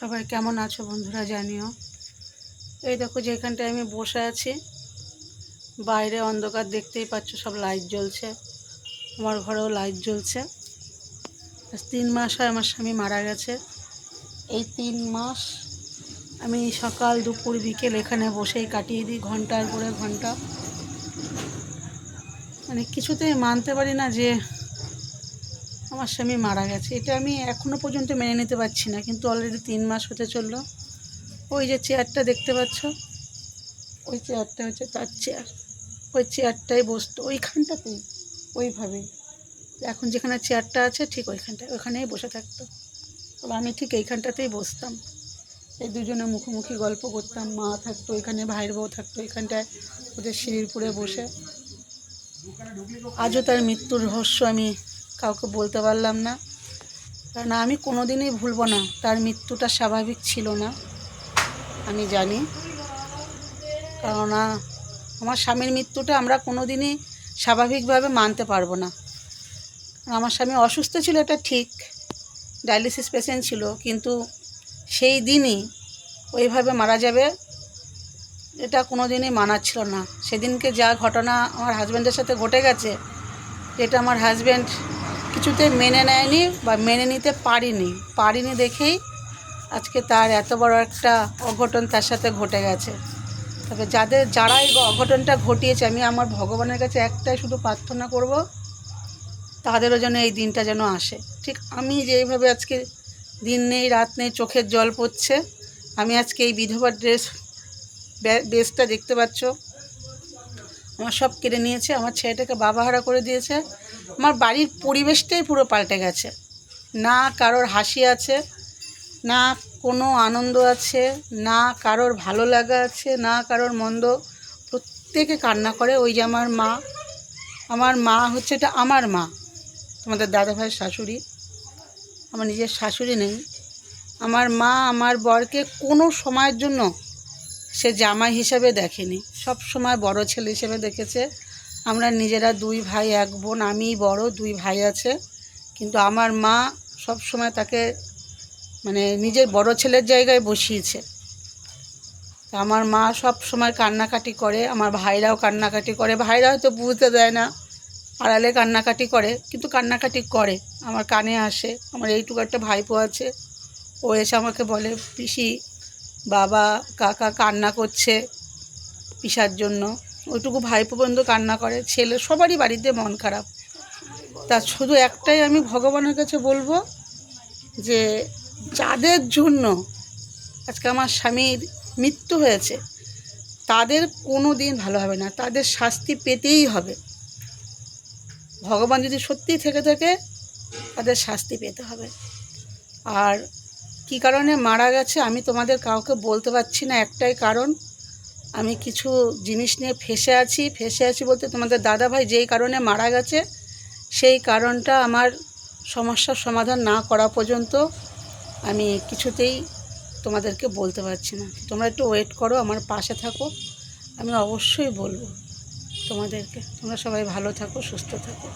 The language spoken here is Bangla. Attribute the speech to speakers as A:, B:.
A: সবাই কেমন আছো বন্ধুরা জানিও। এই দেখো যেখানটায় আমি বসে আছি, বাইরে অন্ধকার দেখতেই পাচ্ছ সব লাইট জ্বলছে। আমার ঘরেও লাইট জ্বলছে। তিন মাস হয় আমার স্বামী মারা গেছে। এই তিন মাস আমি সকাল দুপুর বিকেল এখানে বসেই কাটিয়ে দিই ঘণ্টার পরে ঘণ্টা। মানে কিছুতেই মানতে পারি না যে আমার স্বামী মারা গেছে। এটা আমি এখনও পর্যন্ত মেনে নিতে পারছি না, কিন্তু অলরেডি তিন মাস হতে চলল। ওই যে চেয়ারটা দেখতে পাচ্ছ? ওই চেয়ারটা হচ্ছে তার চেয়ার ওই চেয়ারটাই বসতো। ওইখানটাতেই, ওইভাবেই। এখন যেখানে চেয়ারটা আছে, ঠিক ওইখানটায়, ওইখানেই বসে থাকতো। তবে আমি ঠিক এইখানটাতেই বসতাম। এই দুজনে মুখোমুখি গল্প করতাম। মা থাকতো ওইখানে, ভাইয়ের বউ থাকতো ওইখানটায়, ওদের সিঁড়ির পুরে বসে। আজও তার মৃত্যুর রহস্য আমি কাউকে বলতে পারলাম না। কারণ আমি কোনো দিনই ভুলবো না, তার মৃত্যুটা স্বাভাবিক ছিল না, আমি জানি। কেননা আমার স্বামীর মৃত্যুটা আমরা কোনো দিনই স্বাভাবিকভাবে মানতে পারব না। আমার স্বামী অসুস্থ ছিল, এটা ঠিক। ডায়ালিসিস পেশেন্ট ছিল, কিন্তু সেই দিনই ওইভাবে মারা যাবে, এটা কোনো দিনই মানার না। সেদিনকে যা ঘটনা আমার হাজব্যান্ডের সাথে ঘটে গেছে এটা আমার হাজব্যান্ড কিছুতে মেনে নেয়নি বা মেনে নিতে পারিনি। পারিনি দেখেই আজকে তার এত বড় একটা অঘটন তার সাথে ঘটে গেছে। তবে যাদের যারা এই অঘটনটা ঘটিয়েছে, আমি আমার ভগবানের কাছে একটাই শুধু প্রার্থনা করব, তাদেরও যেন এই দিনটা যেন আসে। ঠিক আমি যেইভাবে আজকে দিন নেই, রাত নেই, চোখের জল পড়ছে, আমি আজকে এই বিধবা ড্রেস বেসটা দেখতে পাচ্ছ। আমার সব কেড়ে নিয়েছে, আমার ছেলেটাকে বাবাহারা করে দিয়েছে। আমার বাড়ির পরিবেশটাই পুরো পাল্টে গেছে। না কারোর হাসি আছে, না কোনো আনন্দ আছে, না কারোর ভালো লাগা আছে, না কারোর মন্দ। প্রত্যেকে কান্না করে, ওই যে আমার মা আমার মা হচ্ছে এটা আমার মা। তোমাদের দাদাভাইয়ের শাশুড়ি, আমার নিজের শাশুড়ি নেই। আমার মা আমার বরকে কোনো সময়ের জন্য সে জামাই হিসেবে দেখেনি। সব সময় বড় ছেলে হিসেবে দেখেছে। আমরা নিজেরা দুই ভাই, এক বোন আমি বড়, দুই ভাই আছে। কিন্তু আমার মা সব সময় তাকে মানে নিজের বড় ছেলের জায়গায় বসিয়েছে। আমার মা সব সময় কান্নাকাটি করে, আমার ভাইরাও কান্নাকাটি করে। ভাইরা হয়তো বুঝতে দেয় না, আড়ালে কান্নাকাটি করে, কিন্তু কান্নাকাটি করে। আমার কানে আসে, আমার এইটুকু একটা ভাইপো আছে। ও এসে আমাকে বলে, পিসি বাবা, কাকা কান্না করছে পিসার জন্য। ওইটুকু ভাইপো পর্যন্ত কান্না করে। ছেলে, সবারই বাড়িতে মন খারাপ। তা শুধু একটাই আমি ভগবানের কাছে বলব যে, যাদের জন্য আজকে আমার স্বামীর মৃত্যু হয়েছে, তাদের কোনো দিন ভালো হবে না। তাদের শাস্তি পেতেই হবে। ভগবান যদি সত্যিই থেকে থাকে, তাদের শাস্তি পেতে হবে। আর কি কারণে মারা গেছে আমি তোমাদের কাউকে বলতে পারছি না, একটাই কারণ, আমি কিছু জিনিস নিয়ে ফেসে আছি ফেসে আছি বলতে তোমাদের দাদা ভাই যেই কারণে মারা গেছে, সেই কারণটা আমার সমস্যার সমাধান না করা পর্যন্ত আমি কিছুতেই তোমাদেরকে বলতে পারছি না। তোমরা একটু ওয়েট করো, আমার পাশে থাকো, আমি অবশ্যই বলব তোমাদেরকে। তোমরা সবাই ভালো থাকো, সুস্থ থাকো।